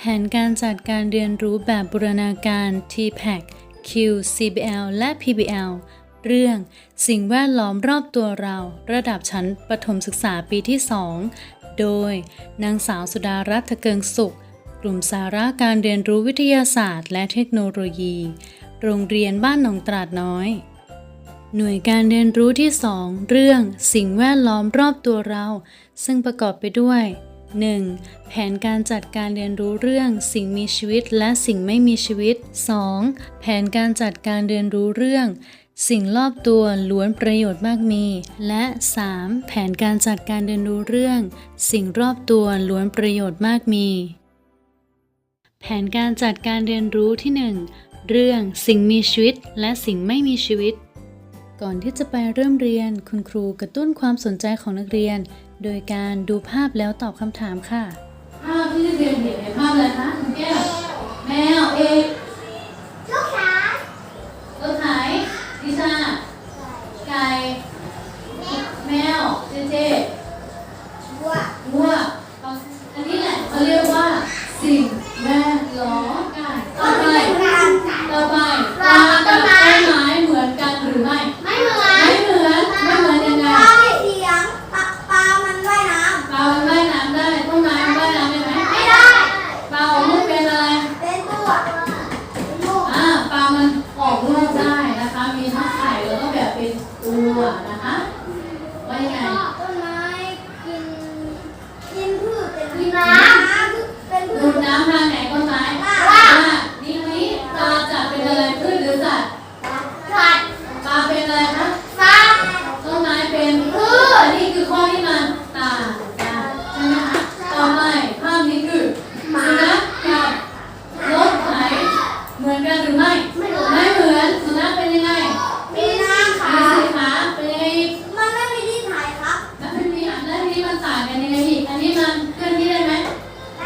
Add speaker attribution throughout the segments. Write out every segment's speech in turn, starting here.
Speaker 1: แผนการจัดการเรียนรู้แบบบูรณาการ TPAC Q CBL และ PBL เรื่องสิ่งแวดล้อมรอบตัวเรา ระดับชั้นประถมศึกษาปีที่ 2 โดย นางสาวสุดารัตน์เกิงสุข กลุ่มสาระการเรียนรู้วิทยาศาสตร์ และเทคโนโลยี โรงเรียนบ้านหนองตราดน้อย หน่วยการเรียนรู้ที่ 2 เรื่องสิ่งแวดล้อมรอบตัวเรา ซึ่งประกอบไปด้วย 1. แผนการจัดการเรียนรู้เรื่องสิ่งมีชีวิตและสิ่งไม่มีชีวิต 2. แผนการจัดการเรียนรู้เรื่อง สิ่งรอบตัวล้วนประโยชน์มากมี และ 3. แผนการจัดการเรียนรู้เรื่อง สิ่งรอบตัวล้วนประโยชน์มากมี แผนการจัดการเรียนรู้ที่ 1 เรื่องสิ่งมีชีวิตและสิ่งไม่มีชีวิต ก่อนที่จะไปเริ่มเรียน คุณครูกระตุ้นความสนใจของนักเรียน โดยการดูภาพแล้วตอบคำถามค่ะ ภาพที่เรียนเห็นในภาพอะไรคะคุณแก้วแมวเอก
Speaker 2: ลูกค้าร
Speaker 1: ถไถดิชาไก่แมวเจเจ
Speaker 2: วัว
Speaker 1: วัวอันนี้แหละเขาเรียกว่า สิ่งแวดล้อมกันต่อไป
Speaker 2: การจัด
Speaker 1: ต่อไปปลากับต้นไม้เหมือนกันหรือไม่
Speaker 2: ไม่เหมือน
Speaker 1: ไม่เหมือนไม่เหมือนยังไง
Speaker 2: ปลาไม่เลี้ยงปลาปลามันว่ายน้
Speaker 1: ปลามันว่ายน้ำได้ต้นไม้มันว่ายน้ำได้ไหมำ
Speaker 2: ไม่ได้
Speaker 1: ปลาออกลูกเป็นอะไร
Speaker 2: เป็นตัวเป็นลูก
Speaker 1: อ่าปลามันออกลูกได้นะคะ มีทั้งไข่แล้วก็แบบเป็นตัวนะคะว่ายังไง
Speaker 2: ต้นไม้กินกินพืชเป็นกินน้ำเป็นพื
Speaker 1: ดู
Speaker 2: ช
Speaker 1: ดน้ำทางไหนต้นไม้
Speaker 2: ว่า
Speaker 1: ว่านี่นี้ปลาจะเป็นอะไรพืชหรือสัตว์
Speaker 2: สัตว์
Speaker 1: ปลาเป็นอะไรคะ
Speaker 2: สัตว์
Speaker 1: ต้นไม้เป็นพืชอันนี้คือข้อที่มันต่างกันใช่ไหมคะต่อไปภาพนี้คือสุนัขกับรถไถเห มือนกันหรือไม่ไม่เหมือนสุนัขเป็นยังไง
Speaker 2: มีน้ำขา
Speaker 1: มีสีขาเป็นยังไงอีก
Speaker 2: มันไม่มีที่ถ่ายครับ
Speaker 1: แล้วมันมีอันแล้วทีนี้มันต่างกันยังไงอีกอันนี้มันเคลื่อนที่ได้ไหม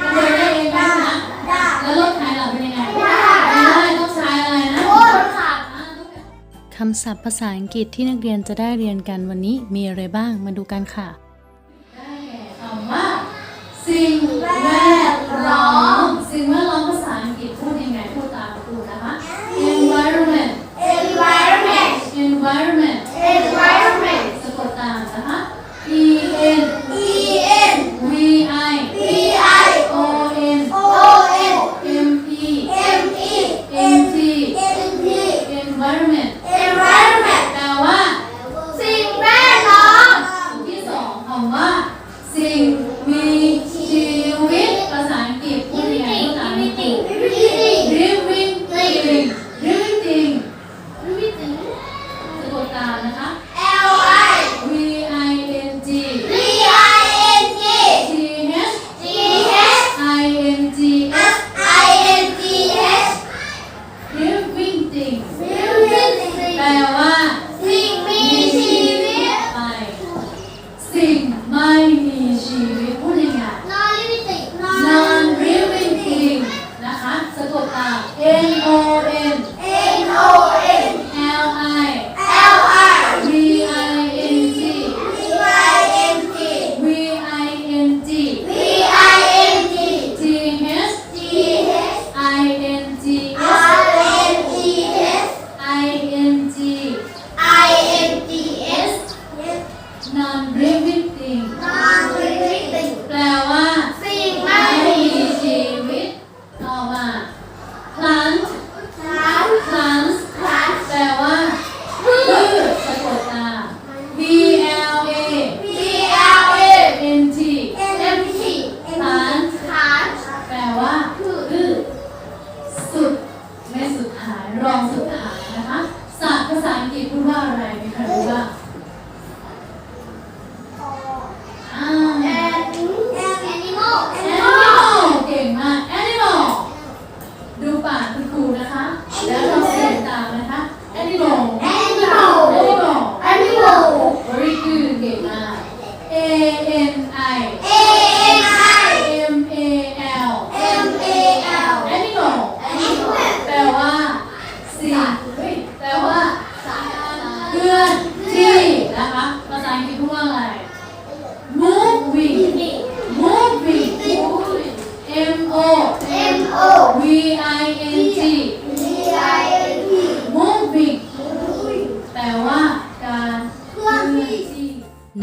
Speaker 1: มันเดินได้เองไหมสุนัข
Speaker 2: ได้
Speaker 1: แล้วรถไถล่ะเป็นยังไง
Speaker 2: ได้
Speaker 1: ไม่ได้ต้องใช้อะไรนะ
Speaker 2: โอ้รถขับ
Speaker 1: คำศัพท์ภาษาอังกฤษที่นักเรียนจะได้เรียนกันวันนี้มีอะไรบ้างมาดูกันค่ะได้แก่คำว่าสิ่งแวดล้อมสิ่งแวดล้อมภาษาอังกฤษ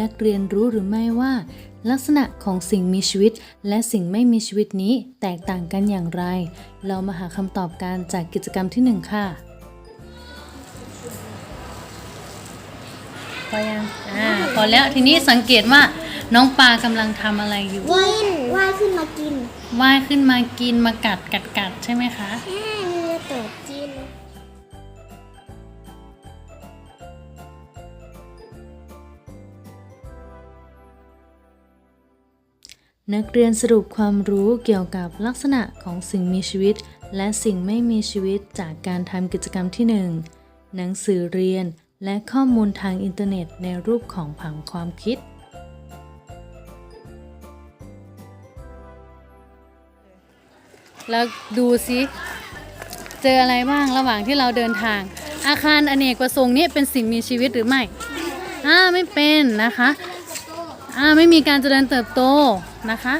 Speaker 1: นักเรียนรู้หรือไม่ว่า ลักษณะของสิ่งมีชีวิต และสิ่งไม่มีชีวิตนี้แตกต่างกันอย่างไร เรามาหาคำตอบกันจากกิจกรรมที่หนึ่งค่ะพอยังอ่าพอแล้วทีนี้สังเกตว่าน้องปลากำลังทำอะไรอยู่
Speaker 2: ว่ายว่ายขึ้นมากิน
Speaker 1: ว่ายขึ้นมากินมากัดกัดกัดใช่ไหมคะ
Speaker 2: แม่มีตัว นั
Speaker 1: กเรียนสรุปความรู้เกี่ยวกับลักษณะของสิ่งมีชีวิต และสิ่งไม่มีชีวิตจากการทำกิจกรรมที่ 1 หนังสือเรียน และข้อมูลทางอินเทอร์เน็ตในรูปของผังความคิด แล้วดูซิเจออะไรบ้างระหว่างที่เราเดินทาง อาคารอเนกประสงค์นี้เป็นสิ่งมีชีวิตหรือไม่อ่าไม่เป็นนะคะ อ่าไม่มีการเจริญเติบโตนะคะ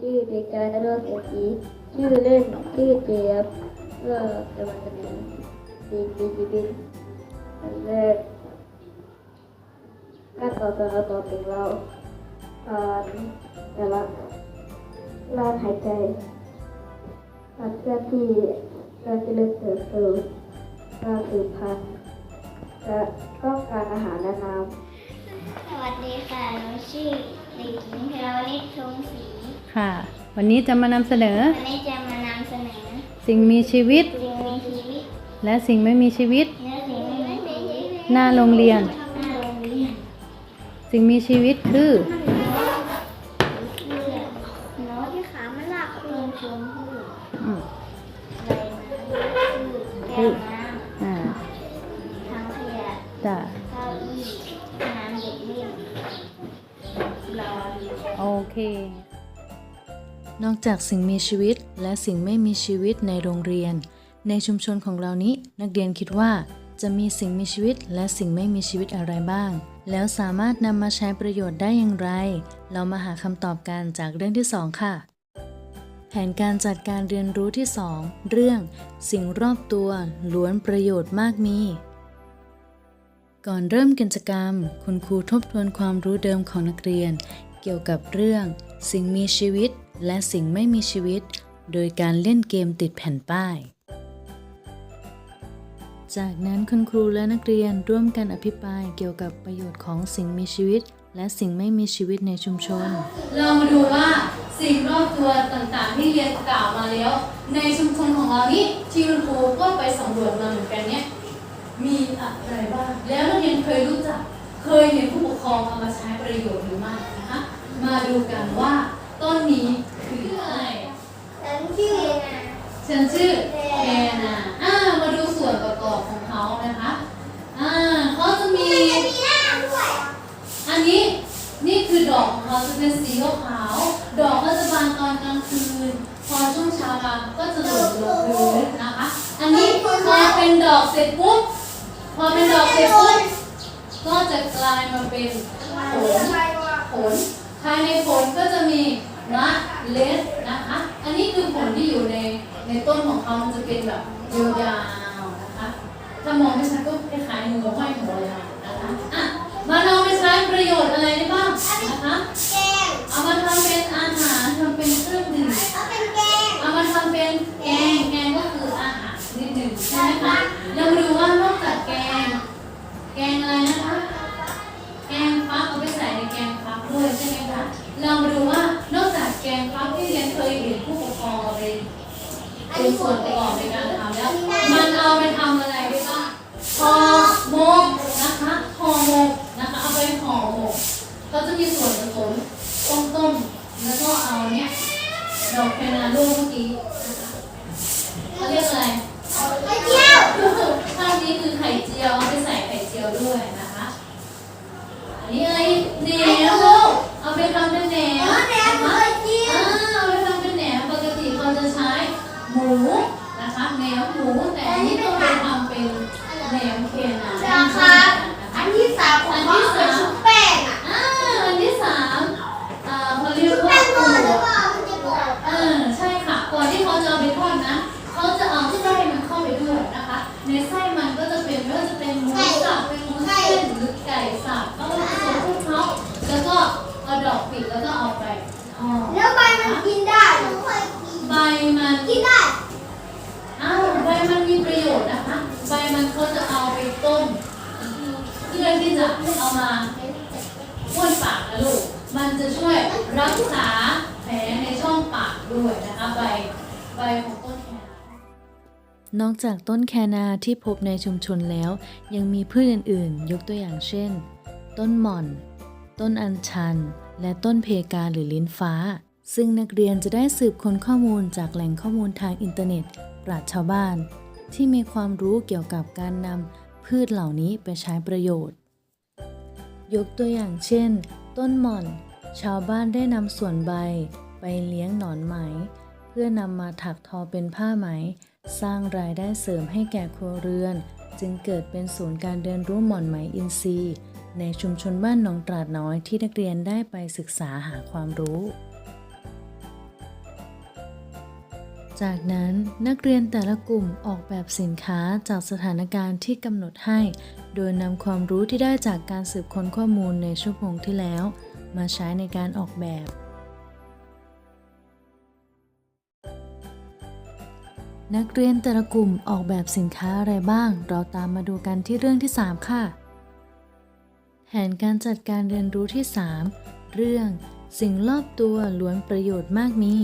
Speaker 3: ชื่อเด็กชายนรสเอกสีชื่อเล่นชื่อเจี๊ยบเพื่อจะมาแสดงสี่ปีชีวิตอันแรกการต่อตัวต่อเป็นเราการแต่ละลานหายใจการเคลื่อนที่การเจริญเติบโตการสืบพันธุ์และก็การอาหารและน้ำ
Speaker 2: สวัสดีค่ะหนูชื่อเด็กหญิงเพลวนิชทงศรี
Speaker 1: ค่ะ วันนี้จะมานำเสนอ
Speaker 2: วันนี้จะมานำเสนอ
Speaker 1: สิ่งมีชีวิต
Speaker 2: สิ่งมีชีวิต
Speaker 1: และสิ่งไม่มีชีวิต
Speaker 2: และสิ่งไม่มีชีวิต
Speaker 1: หน้าโรงเรียน
Speaker 2: หน้าโรงเรียน
Speaker 1: สิ่งมีชีวิตคือ
Speaker 2: น้องที่ขามันลากต้นชมพู่
Speaker 1: อืม
Speaker 2: ใบไม้แก้วน้
Speaker 1: อ่าำ
Speaker 2: ถังขยะ
Speaker 1: จ้ะ
Speaker 2: เก้าอี้สนามเด็กเล่นหลอด
Speaker 1: โอเค นอกจากสิ่งมีชีวิตและสิ่งไม่มีชีวิตในโรงเรียน ในชุมชนของเรานี้นักเรียนคิดว่าจะมีสิ่งมีชีวิตและสิ่งไม่มีชีวิตอะไรบ้าง แล้วสามารถนำมาใช้ประโยชน์ได้อย่างไร เรามาหาคำตอบกันจากเรื่องที่ 2 ค่ะ แผนการจัดการเรียนรู้ที่ 2 เรื่อง สิ่งรอบตัวล้วนประโยชน์มากมี ก่อนเริ่มกิจกรรม คุณครูทบทวนความรู้เดิมของนักเรียน เกี่ยวกับเรื่อง สิ่งมีชีวิต และสิ่งไม่มีชีวิต โดยการเล่นเกมติดแผ่นป้าย จากนั้นคุณครูและนักเรียนร่วมกันอภิปรายเกี่ยวกับประโยชน์ของสิ่งมีชีวิต และสิ่งไม่มีชีวิตในชุมชนเรามาดูว่าสิ่งรอบตัวต่างๆ ที่เรียนกล่าวมาแล้ว ในชุมชนของเรานี้ที่คุณครูก็ไปสำรวจมาเหมือนกันเนี่ยมีอะไรบ้าง แล้วนักเรียนเคยรู้จัก เคยเห็นผู้ปกครองเอามาใช้ประโยชน์หรือไม่นะคะ มาดูกันว่า ต้นนี้คืออะไร
Speaker 2: ฉันชื่อนะ
Speaker 1: ฉันชื่อแคนาอ่ามาดูส่วนประกอบของเขานะคะอ่าเขาจะมี
Speaker 2: มีหน้าด้วย
Speaker 1: อันนี้นี่คือดอกของเขาจะเป็นสีขาวๆดอกก็จะบานตอนกลางคืน พอช่วงเช้ามาก็จะหล่นลงพื้นนะคะ อันนี้พอเป็นดอกเสร็จปุ๊บ พอเป็นดอกเสร็จปุ๊บ ก็จะกลายมาเป็นผลผลภายในผลก็จะมี เล็ดนะคะอันนี้คือผลที่อยู่ในในต้นของเขามันจะเป็นแบบยาวๆนะคะ ถ้ามองไม่ชัดก็คล้ายๆมือห้อยหัวเลยนะคะอะมาลองไปใช้ประโยชน์อะไรได้บ้างนะคะ
Speaker 2: แกง
Speaker 1: เอามาทำเป็นอาหารทำเป็นเครื่องดื่ม
Speaker 2: เอาเป็นแกง
Speaker 1: เอามาทำเป็นแกงแกงก็คืออาหารชนิดหนึ่งใช่ไหมคะเรามาดูว่านอกจากแกง แกงอะไรนะคะ แกงฟักเอาไปใส่ในแกงฟักด้วยใช่ไหมคะเรามาดูว่า นอกจากแกงฟักที่เรียนเคยเห็นผู้ปกครองเอาไปเป็นส่วนประกอบในการทำแล้ว มันเอาไปทำอะไรได้บ้างพอหมกนะคะห่อหมกนะคะ เอาไปห่อหมกเขาจะมีส่วนผสมต้มๆแล้วก็ ดอกแคนาโลเมื่อกี้นะคะเขาเรียกอะไร
Speaker 2: ไปเที่ยว
Speaker 1: ภาพนี้คือไข่เจียวเอาไปใส่ไข่เจียวด้วยนะคะ อันนี้อะไรแหนมลูกเอาไปทำเป็นแหนม
Speaker 2: อ๋อแหนมเคยกิน
Speaker 1: อ่าเอาไปทำเป็นแหนมปกติเขาจะใช้หมูนะคะแหนมหมูแต่อันนี้ต้องไปทำเป็นแหนมเคนนา
Speaker 2: ราคาอันที่สามของเขาเป็นชุบแป้งอะ
Speaker 1: อ่าอันที่สามอ่าเขาเรียก
Speaker 2: ชุบ
Speaker 1: ว่า
Speaker 2: แป้งทอดหรือเปล่ามันจะกรอบ
Speaker 1: เออใช่ค่ะ ก่อนที่เขาจะเอาไปทอดนะ เขาจะเอาไส้มันเข้าไปด้วยนะคะ ในไส้มันก็จะเป็นไม่ว่าจะเป็นหมูสับเป็นหมูเส้นหรือไก่สับก็ผสมคลุกเคล้าแล้วก็เอา ดอกปิดแล้วก็เอาไปทอด
Speaker 2: แล้วใบมันกินได้หนูเคยกิน
Speaker 1: ใบมัน
Speaker 2: กินได้
Speaker 1: อ้าวใบมันมีประโยชน์นะคะ ใบมันเขาจะเอาไปต้มเพื่อที่จะเอามาพ่นปากนะลูก มันจะช่วยรักษาแผลในช่องปากด้วยนะคะใบใบของต้นแคนา นอกจากต้นแคนาที่พบในชุมชนแล้ว ยังมีพืชอื่นๆ ยกตัวอย่างเช่น ต้นหม่อน ต้นอัญชัน และต้นเพกาหรือลิ้นฟ้า ซึ่งนักเรียนจะได้สืบค้นข้อมูลจากแหล่งข้อมูลทางอินเทอร์เน็ตปราชชาวบ้าน ที่มีความรู้เกี่ยวกับการนำพืชเหล่านี้ไปใช้ประโยชน์ ยกตัวอย่างเช่น ต้นหม่อน ชาวบ้านได้นำส่วนใบ ไปเลี้ยงหนอนไหม เพื่อนำมาถักทอเป็นผ้าไหม สร้างรายได้เสริมให้แก่ครัวเรือน จึงเกิดเป็นศูนย์การเรียนรู้หม่อนไหมอินทรีย์ ในชุมชนบ้านหนองตราดน้อยที่นักเรียนได้ไปศึกษาหาความรู้ จากนั้นนักเรียนแต่ละกลุ่มออกแบบสินค้าจากสถานการณ์ที่กำหนดให้ โดยนำความรู้ที่ได้จากการสืบค้นข้อมูลในชั่วโมงที่แล้ว มาใช้ในการออกแบบนักเรียนแต่ละกลุ่มออกแบบสินค้าอะไรบ้าง เราตามมาดูกันที่เรื่องที่ 3 ค่ะ แผนการจัดการเรียนรู้ที่ 3 เรื่อง สิ่งรอบตัวล้วนประโยชน์มากมี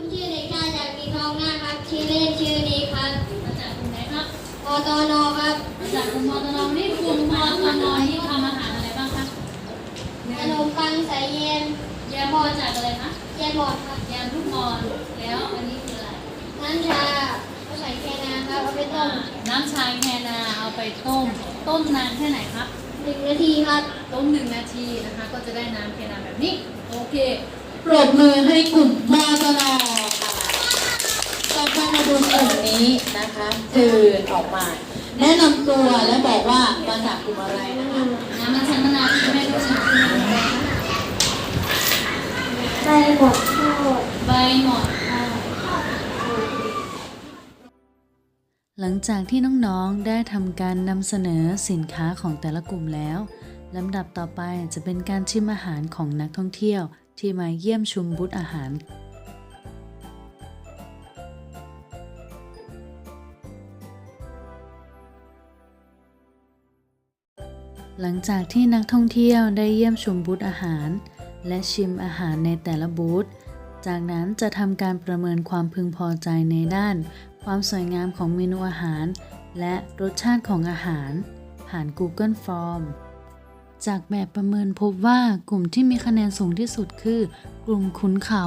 Speaker 2: ผมชื่อเด็กชายจากปีทองหน้าครับชื่อเล่นชื่อนี้ครับ
Speaker 1: มาจากกลุ่มไหนครับ
Speaker 2: ปตนครับ
Speaker 1: มาจากกลุ่มมอตนนี่กลุ่มมอตนนี่ทำอาหารอะไรบ้างคะ
Speaker 2: ขนมปังใส่เย็น
Speaker 1: ย
Speaker 4: ยาพอจากอะไรคะ
Speaker 2: ยายบอดครับ
Speaker 4: ยาลูกมอนแล้วอันนี้คืออะไร
Speaker 2: น้ำชาก็ใส่แค่น้ำครับเอาไปต้ม
Speaker 4: น้ำชาแคนาเอาไปต้ม ต้มนานแค่ไหนครับ
Speaker 2: หนึ่งนาทีครับ
Speaker 4: ต้มหนึ่งนาทีนะคะ ก็จะได้น้ำแคนาแบบนี้โอเค ปรบมือให้กลุ่มมอตนอค่ะต่อไปมาดูกลุ่มนี้นะคะคือออกมาแนะนำตัวและบอกว่ามาจากกลุ่มอะไรนะคะน้ำมันชันมนาที่แม่รู้จัก
Speaker 2: ใบหมดทอด
Speaker 4: ใบหมอนทองหลังจากที่น้องๆ ได้ทำการนำเสนอสินค้าของแต่ละกลุ่มแล้วลำดับต่อไปจะเป็นการชิมอาหารของนักท่องเที่ยว ที่มาเยี่ยมชมบูธอาหาร หลังจากที่นักท่องเที่ยวได้เยี่ยมชมบูธอาหาร และชิมอาหารในแต่ละบูธจากนั้นจะทำการประเมินความพึงพอใจในด้าน ความสวยงามของเมนูอาหาร และรสชาติของอาหาร ผ่าน Google Form จากแบบประเมินพบว่ากลุ่มที่มีคะแนนสูงที่สุดคือ กลุ่มขุนเขา